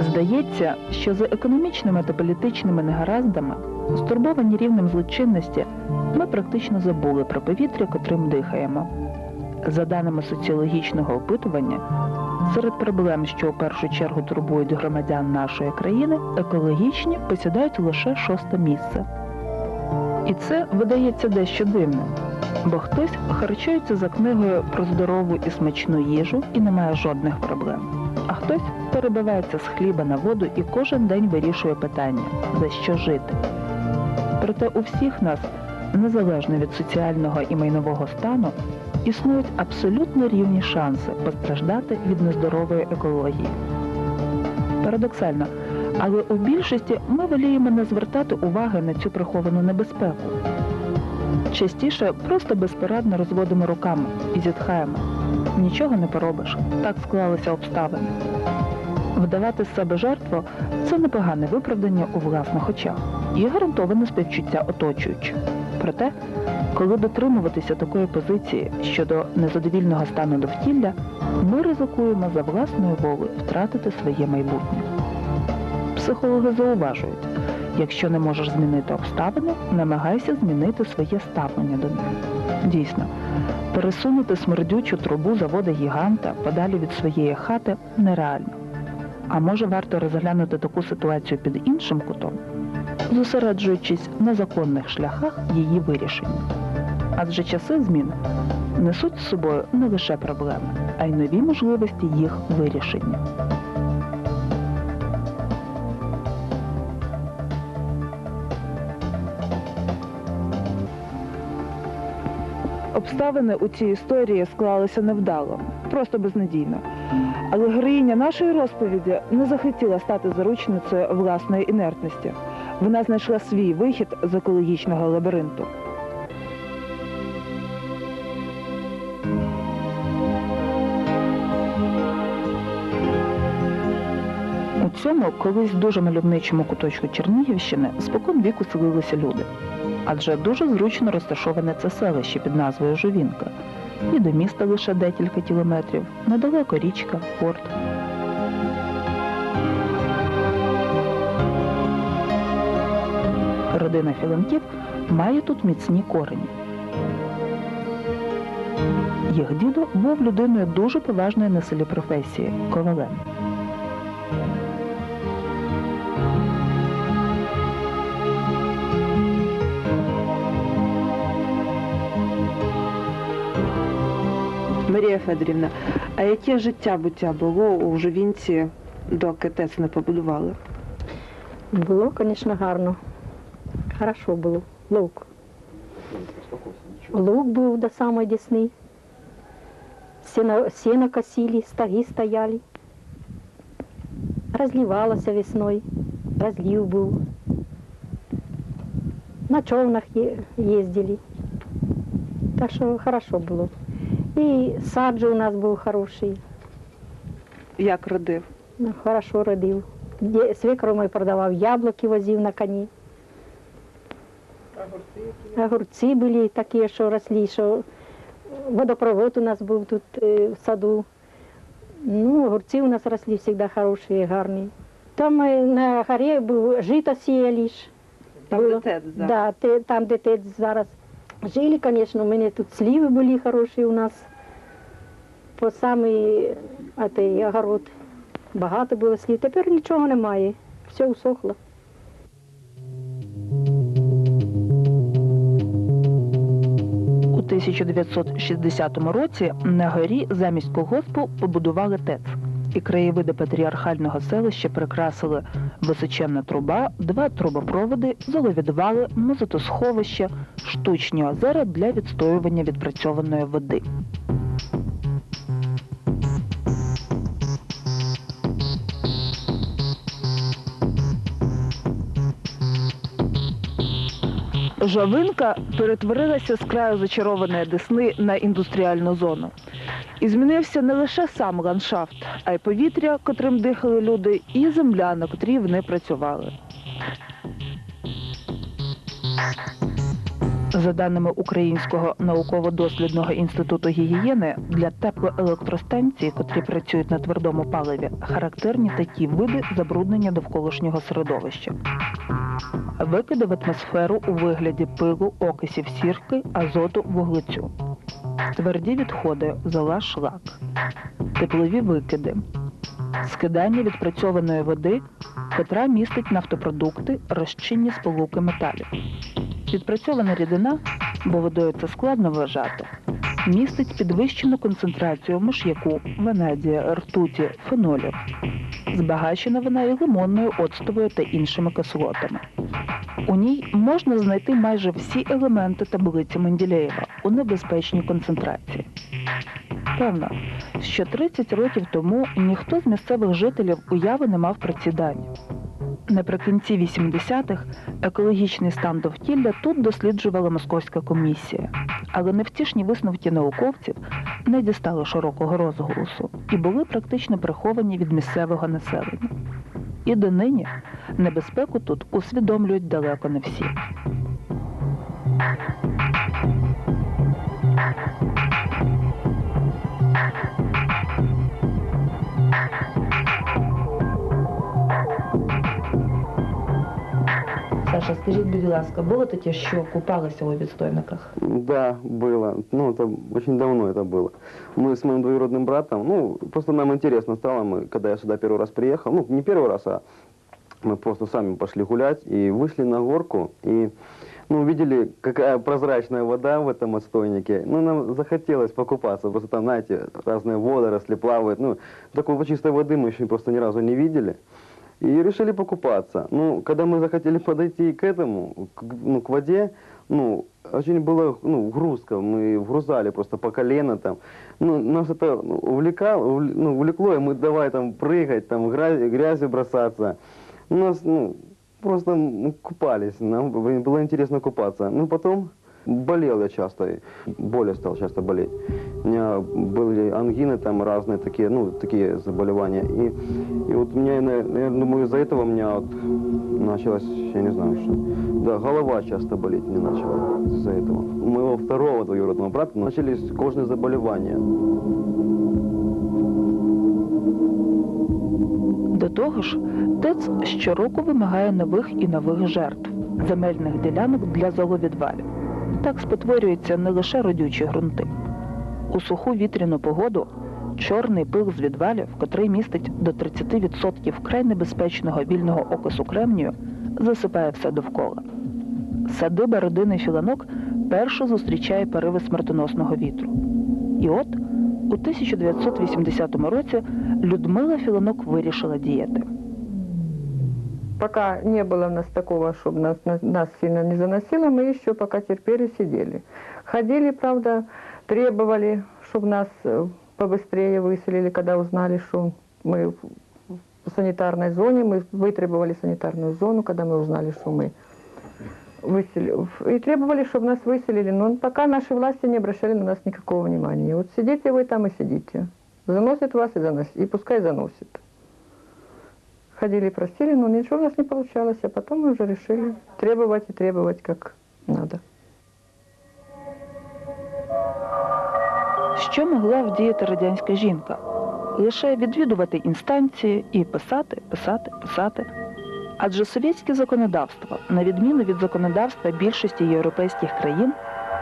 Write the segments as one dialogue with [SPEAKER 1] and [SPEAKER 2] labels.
[SPEAKER 1] Здається, що за економічними та політичними негараздами, стурбовані рівнем злочинності, ми практично забули про повітря, котрим дихаємо. За даними соціологічного опитування, серед проблем, що у першу чергу турбують громадян нашої країни, екологічні посідають лише шосте місце. І це видається дещо дивним, бо хтось харчується за книгою про здорову і смачну їжу і не має жодних проблем. А хтось перебивається з хліба на воду і кожен день вирішує питання, за що жити. Проте у всіх нас, незалежно від соціального і майнового стану, існують абсолютно рівні шанси постраждати від нездорової екології. Парадоксально, але у більшості ми воліємо не звертати уваги на цю приховану небезпеку. Частіше просто безпорадно розводимо руками і зітхаємо. Нічого не поробиш, так склалися обставини. Вдавати з себе жертву це непогане виправдання у власних очах і гарантоване співчуття оточуючих. Проте, коли дотримуватися такої позиції щодо незадовільного стану довкілля, ми ризикуємо за власною волею втратити своє майбутнє. Психологи зауважують, якщо не можеш змінити обставини, намагайся змінити своє ставлення до них. Дійсно, пересунути смердючу трубу завода гіганта подалі від своєї хати нереально. А може варто розглянути таку ситуацію під іншим кутом, зосереджуючись на законних шляхах її вирішення. Адже часи змін несуть з собою не лише проблеми, а й нові можливості їх вирішення. Обставини у цій історії склалися невдало, просто безнадійно. Але героїня нашої розповіді не захотіла стати заручницею власної інертності. Вона знайшла свій вихід з екологічного лабіринту. У цьому колись дуже мальовничому куточку Чернігівщини спокон віку селилися люди. Адже дуже зручно розташоване це селище під назвою Жовінка. І до міста лише декілька кілометрів, недалеко річка, порт. Родина Філанків має тут міцні корені. Їх дідо був людиною дуже поважної на селі професії ковалем.
[SPEAKER 2] Марія Федорівна, а яке життя буття було у Живінці, доки ТЕЦ не побудували?
[SPEAKER 3] Було, звісно, гарно. Хорошо було. Лук. Лук був до самої десни. Сіно, сіно косили, стаги стояли. Розливалося весною, розлив був. На човнах їздили. Так що хорошо було. І сад же у нас був хороший.
[SPEAKER 2] Як родив?
[SPEAKER 3] Ну, хорошо родив. Свекру мой продавав яблуки, возив на коні. Огурці були такі, що росли, що водопровод у нас був тут е, в саду. Ну, огурці у нас росли завжди хороші, гарні. Там е, на горі був жито сіяли.
[SPEAKER 2] Там, де ТЕЦ зараз?
[SPEAKER 3] Да, там, де ТЕЦ зараз. Жили, звісно, у мене тут сліви були хороші у нас. По самий а огород. Багато було слів. Тепер нічого немає. Все усохло.
[SPEAKER 1] У 1960 році на горі замість колгоспу побудували ТЕЦ. І краєвиди патріархального селища прикрасили височенна труба, два трубопроводи, золовідвали, мозотосховище, штучні озера для відстоювання відпрацьованої води. Жовинка перетворилася з краю зачарованої десни на індустріальну зону. І змінився не лише сам ландшафт, а й повітря, котрим дихали люди, і земля, на котрій вони працювали. За даними Українського науково-дослідного інституту гігієни, для теплоелектростанцій, котрі працюють на твердому паливі, характерні такі види забруднення довколишнього середовища. Викиди в атмосферу у вигляді пилу, окисів сірки, азоту, вуглецю. Тверді відходи, зола, шлак, теплові викиди, скидання відпрацьованої води, котра містить нафтопродукти, розчинні сполуки металів. Відпрацьована рідина, бо водою це складно вважати, містить підвищену концентрацію миш'яку, ванадія, ртуті, фенолів. Збагачена вона і лимонною, оцтовою та іншими кислотами. У ній можна знайти майже всі елементи таблиці Менделєєва у небезпечній концентрації. Певно, що 30 років тому ніхто з місцевих жителів уяви не мав про ці дані. Наприкінці 80-х екологічний стан довкілля тут досліджувала московська комісія, але невтішні висновки науковців не дістали широкого розголосу і були практично приховані від місцевого населення. І донині небезпеку тут усвідомлюють далеко не всі. Саша, скажіть, будь ласка, було таке, що купалися у відстойниках?
[SPEAKER 4] Да, было. Ну, это очень давно это было. Мы с моим двоюродным братом, ну, просто нам интересно стало, мы, когда я сюда первый раз приехал, ну, не первый раз, а мы просто сами пошли гулять и вышли на горку, и, ну, увидели, какая прозрачная вода в этом отстойнике. Ну, нам захотелось покупаться, просто там, знаете, разные водоросли плавают. Ну, такой чистой воды мы еще просто ни разу не видели. И решили покупаться. Ну, когда мы захотели подойти к этому, к, ну, к воде, ну, очень было, ну, грузко, мы вгрузали просто по колено там. Ну, нас это ну, увлекало, увл- ну, увлекло, и мы давай там прыгать, там грязь, грязью бросаться. У нас, ну, просто купались, нам было интересно купаться. Ну, потом болел я часто, боли стал часто болеть. У меня были ангины там разные такие, ну, такие заболевания. И, и вот у меня, наверное, думаю, из-за этого у меня вот началось, я не знаю, что. Да, голова часто болеть мне начала из-за этого. У моего второго двоюродного брата начались кожные заболевания.
[SPEAKER 1] До того ж, ТЕЦ щороку вимагає нових і нових жертв земельних ділянок для золовідвалів. Так спотворюються не лише родючі ґрунти. У суху вітряну погоду чорний пил з відвалів, котрий містить до 30% вкрай небезпечного вільного окису кремнію, засипає все довкола. Садиба родини Філанок першу зустрічає пориви смертоносного вітру. І от у 1980 році Людмила Філанок вирішила діяти.
[SPEAKER 5] Пока не было у нас такого, чтобы нас, нас, нас сильно не заносило, мы еще пока терпели, сидели. Ходили, правда, требовали, Чтобы нас э, побыстрее выселили, когда узнали, что мы в санитарной зоне. Мы вытребовали санитарную зону, когда мы узнали, что мы выселили. И требовали, чтобы нас выселили. Но пока наши власти не обращали на нас никакого внимания. Вот сидите вы там и сидите. Заносит вас и заносит. И пускай заносит. Ходили просили, но ничего у нас не получалось. А потом мы уже решили требовать и требовать как надо.
[SPEAKER 1] Що могла вдіяти радянська жінка? Лише відвідувати інстанції і писати, писати, писати. Адже совєтське законодавство, на відміну від законодавства більшості європейських країн,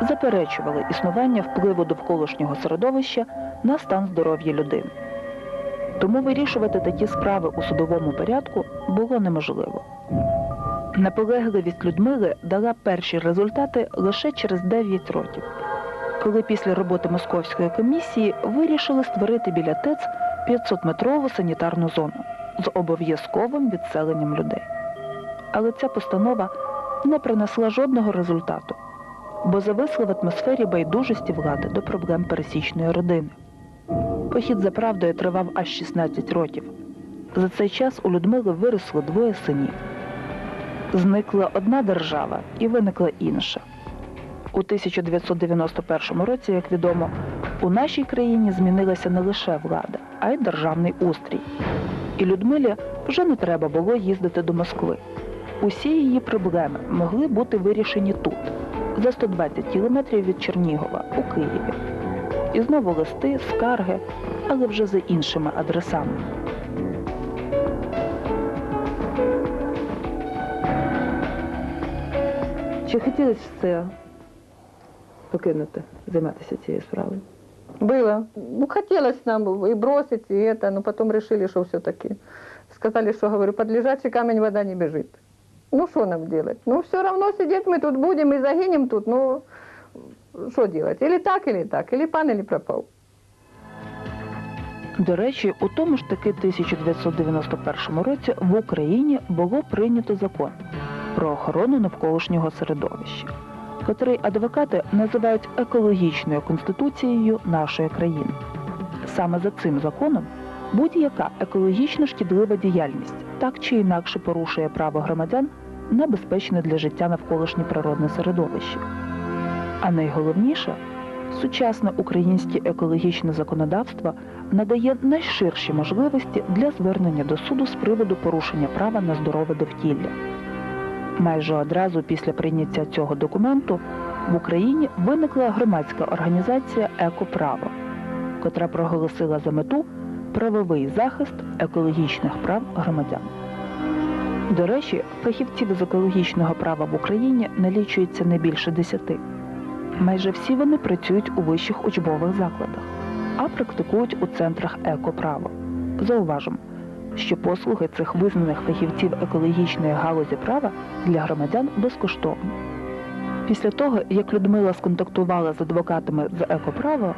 [SPEAKER 1] заперечували існування впливу довколишнього середовища на стан здоров'я людини. Тому вирішувати такі справи у судовому порядку було неможливо. Наполегливість Людмили дала перші результати лише через 9 років коли після роботи московської комісії вирішили створити біля ТЕЦ 500-метрову санітарну зону з обов'язковим відселенням людей. Але ця постанова не принесла жодного результату, бо зависла в атмосфері байдужості влади до проблем пересічної родини. Похід за правдою тривав аж 16 років. За цей час у Людмили виросло двоє синів. Зникла одна держава і виникла інша. У 1991 році, як відомо, у нашій країні змінилася не лише влада, а й державний устрій. І Людмилі вже не треба було їздити до Москви. Усі її проблеми могли бути вирішені тут, за 120 кілометрів від Чернігова у Києві. І знову листи, скарги, але вже за іншими адресами.
[SPEAKER 2] Чи хотілося це покинути, займатися цією справою?
[SPEAKER 5] Было. Ну, хотелось нам и бросить, и это, но потом решили, что все-таки. Сказали, что, говорю, под лежачий камень вода не бежит. Ну, что нам делать? Ну, все равно сидеть мы тут будем и загинем тут, ну, что делать? Или так, или так, или пан, или пропал.
[SPEAKER 1] До речі, у тому ж таки 1991 році в Україні було прийнято закон про охорону навколишнього середовища, котрий адвокати називають екологічною конституцією нашої країни. Саме за цим законом будь-яка екологічно шкідлива діяльність так чи інакше порушує право громадян на безпечне для життя навколишнє природне середовище. А найголовніше, сучасне українське екологічне законодавство надає найширші можливості для звернення до суду з приводу порушення права на здорове довкілля. Майже одразу після прийняття цього документу в Україні виникла громадська організація Екоправо, котра проголосила за мету правовий захист екологічних прав громадян. До речі, фахівців з екологічного права в Україні налічується не більше десяти. Майже всі вони працюють у вищих учбових закладах а практикують у центрах екоправо. Зауважимо, що послуги цих визнаних фахівців екологічної галузі права для громадян безкоштовні. Після того, як Людмила сконтактувала з адвокатами з екоправо,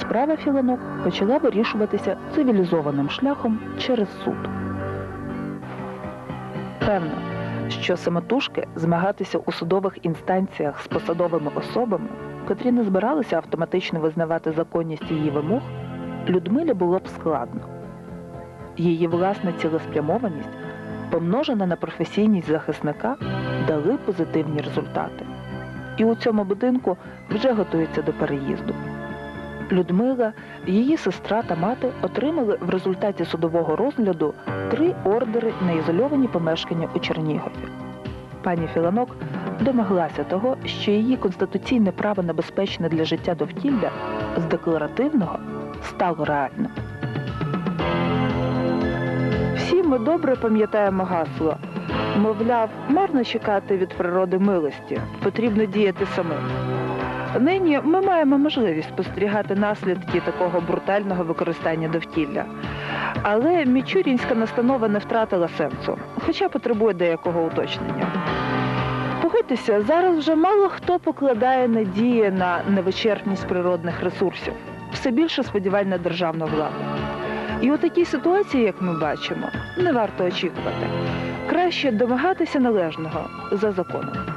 [SPEAKER 1] справа Філанок почала вирішуватися цивілізованим шляхом через суд. Певно, що самотужки змагатися у судових інстанціях з посадовими особами котрі не збиралися автоматично визнавати законність її вимог, Людмилі було б складно. Її власна цілеспрямованість, помножена на професійність захисника, дали позитивні результати. І у цьому будинку вже готується до переїзду. Людмила, її сестра та мати отримали в результаті судового розгляду три ордери на ізольовані помешкання у Чернігові. Пані Філанок домоглася того, що її конституційне право на безпечне для життя довкілля з декларативного стало реальним. Ми добре пам'ятаємо гасло. Мовляв, марно чекати від природи милості, потрібно діяти самим. Нині ми маємо можливість спостерігати наслідки такого брутального використання довкілля. Але мічурінська настанова не втратила сенсу, хоча потребує деякого уточнення. Погодьтеся, зараз вже мало хто покладає надії на невичерпність природних ресурсів, все більше сподівань на державну владу. І у такій ситуації, як ми бачимо, не варто очікувати. Краще домагатися належного за законом.